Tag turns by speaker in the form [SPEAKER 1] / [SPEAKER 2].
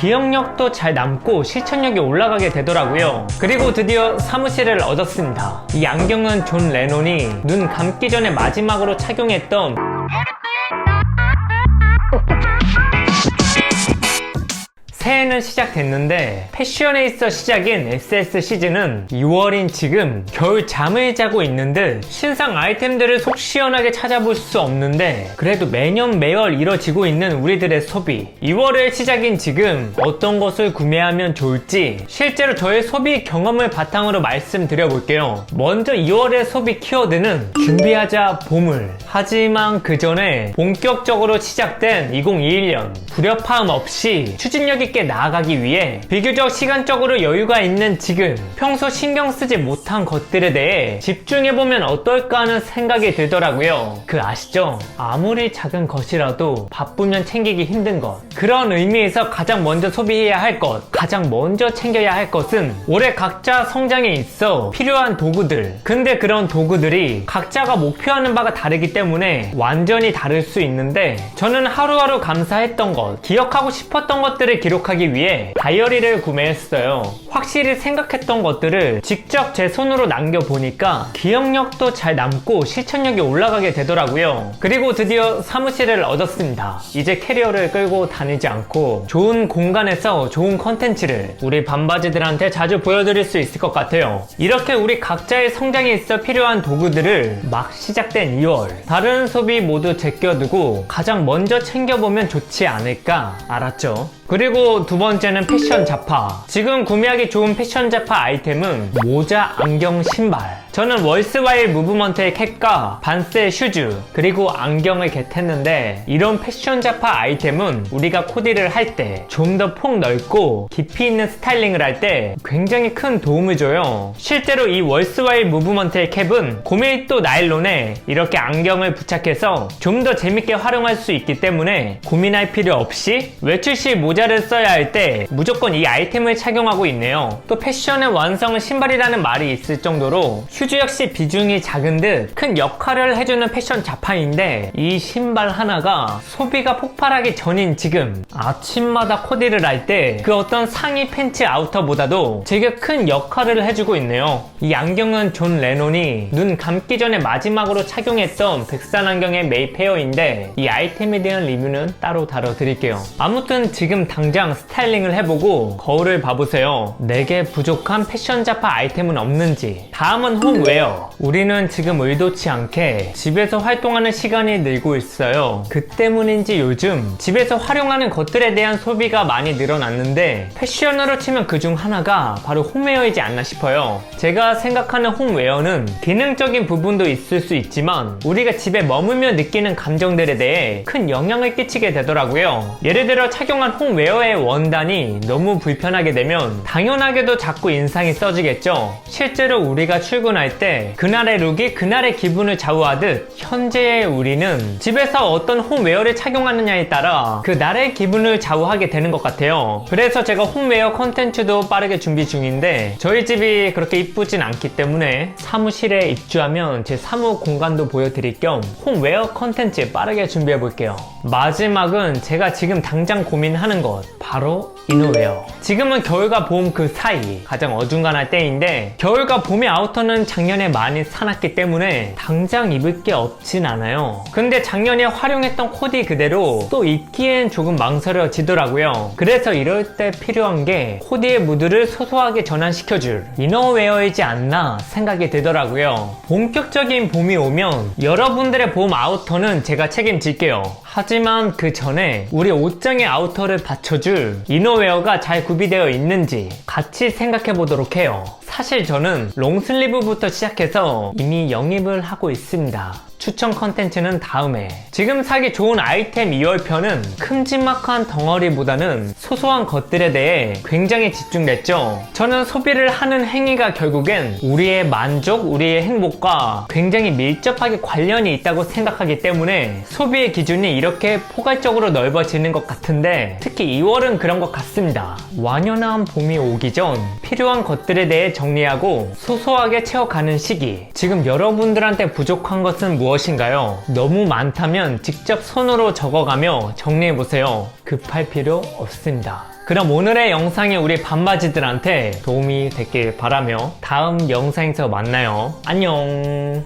[SPEAKER 1] 기억력도 잘 남고 실천력이 올라가게 되더라고요. 그리고 드디어 사무실을 얻었습니다. 이 안경은 존 레논이 눈 감기 전에 마지막으로 착용했던 새해는 시작됐는데 패션에 있어 시작인 SS 시즌은 2월인 지금 겨울 잠을 자고 있는 듯 신상 아이템들을 속 시원하게 찾아볼 수 없는데 그래도 매년 매월 이뤄지고 있는 우리들의 소비. 2월의 시작인 지금 어떤 것을 구매하면 좋을지 실제로 저의 소비 경험을 바탕으로 말씀드려 볼게요. 먼저 2월의 소비 키워드는 준비하자 보물. 하지만 그 전에 본격적으로 시작된 2021년 불협화음 없이 추진력 있게 나아가기 위해 비교적 시간적으로 여유가 있는 지금 평소 신경 쓰지 못한 것들에 대해 집중해보면 어떨까 하는 생각이 들더라고요. 그 아시죠? 아무리 작은 것이라도 바쁘면 챙기기 힘든 것. 그런 의미에서 가장 먼저 소비해야 할 것, 가장 먼저 챙겨야 할 것은 올해 각자 성장에 있어 필요한 도구들. 근데 그런 도구들이 각자가 목표하는 바가 다르기 때문에 완전히 다를 수 있는데 저는 하루하루 감사했던 것, 기억하고 싶었던 것들을 기록 하기 위해 다이어리를 구매했어요. 확실히 생각했던 것들을 직접 제 손으로 남겨보니까 기억력도 잘 남고 실천력이 올라가게 되더라고요. 그리고 드디어 사무실을 얻었습니다. 이제 캐리어를 끌고 다니지 않고 좋은 공간에서 좋은 컨텐츠를 우리 반바지들한테 자주 보여드릴 수 있을 것 같아요. 이렇게 우리 각자의 성장에 있어 필요한 도구들을 막 시작된 2월 다른 소비 모두 제껴두고 가장 먼저 챙겨보면 좋지 않을까 알았죠? 그리고 두 번째는 패션 잡화. 지금 구매하기 좋은 패션 잡화 아이템은 모자, 안경, 신발. 저는 월스와일 무브먼트의 캡과 반스의 슈즈, 그리고 안경을 겟했는데 이런 패션 잡화 아이템은 우리가 코디를 할 때 좀 더 폭 넓고 깊이 있는 스타일링을 할 때 굉장히 큰 도움을 줘요. 실제로 이 월스와일 무브먼트의 캡은 고메이또 나일론에 이렇게 안경을 부착해서 좀 더 재밌게 활용할 수 있기 때문에 고민할 필요 없이 외출 시 모자를 써야 할 때 무조건 이 아이템을 착용하고 있네요. 또 패션의 완성은 신발이라는 말이 있을 정도로 슈즈 역시 비중이 작은 듯 큰 역할을 해주는 패션 자파인데 이 신발 하나가 소비가 폭발하기 전인 지금 아침마다 코디를 할 때 그 어떤 상의 팬츠 아우터보다도 되게 큰 역할을 해주고 있네요. 이 안경은 존 레논이 눈 감기 전에 마지막으로 착용했던 백산 안경의 메이페어인데 이 아이템에 대한 리뷰는 따로 다뤄드릴게요. 아무튼 지금 당장 스타일링을 해보고 거울을 봐보세요. 내게 부족한 패션 자파 아이템은 없는지. 다음은 홈웨어. 우리는 지금 의도치 않게 집에서 활동하는 시간이 늘고 있어요. 그 때문인지 요즘 집에서 활용하는 것들에 대한 소비가 많이 늘어났는데 패션으로 치면 그 중 하나가 바로 홈웨어이지 않나 싶어요. 제가 생각하는 홈웨어는 기능적인 부분도 있을 수 있지만 우리가 집에 머물며 느끼는 감정들에 대해 큰 영향을 끼치게 되더라고요. 예를 들어 착용한 홈웨어의 원단이 너무 불편하게 되면 당연하게도 자꾸 인상이 써지겠죠. 실제로 우리가 출근할 때 그날의 룩이 그날의 기분을 좌우하듯 현재의 우리는 집에서 어떤 홈웨어를 착용하느냐에 따라 그 날의 기분을 좌우하게 되는 것 같아요. 그래서 제가 홈웨어 컨텐츠도 빠르게 준비 중인데 저희 집이 그렇게 이쁘진 않기 때문에 사무실에 입주하면 제 사무 공간도 보여드릴 겸 홈웨어 컨텐츠 빠르게 준비해 볼게요. 마지막은 제가 지금 당장 고민하는 것 바로 이너웨어. 지금은 겨울과 봄 그 사이 가장 어중간할 때인데 겨울과 봄의 아우터는 작년에 많이 사놨기 때문에 당장 입을 게 없진 않아요. 근데 작년에 활용했던 코디 그대로 또 입기엔 조금 망설여지더라고요. 그래서 이럴 때 필요한 게 코디의 무드를 소소하게 전환시켜줄 이너웨어이지 않나 생각이 들더라고요. 본격적인 봄이 오면 여러분들의 봄 아우터는 제가 책임질게요. 하지만 그 전에 우리 옷장의 아우터를 받쳐줄 이너웨어가 잘 구비되어 있는지 같이 생각해 보도록 해요. 사실 저는 롱슬리브부터 시작해서 이미 영입을 하고 있습니다. 추천 컨텐츠는 다음에. 지금 사기 좋은 아이템 2월편은 큼지막한 덩어리보다는 소소한 것들에 대해 굉장히 집중됐죠. 저는 소비를 하는 행위가 결국엔 우리의 만족, 우리의 행복과 굉장히 밀접하게 관련이 있다고 생각하기 때문에 소비의 기준이 이렇게 포괄적으로 넓어지는 것 같은데 특히 2월은 그런 것 같습니다. 완연한 봄이 오기 전 필요한 것들에 대해 정리하고 소소하게 채워가는 시기. 지금 여러분들한테 부족한 것은 무엇 무엇인가요? 너무 많다면 직접 손으로 적어가며 정리해보세요. 급할 필요 없습니다. 그럼 오늘의 영상이 우리 반바지들한테 도움이 됐길 바라며 다음 영상에서 만나요. 안녕.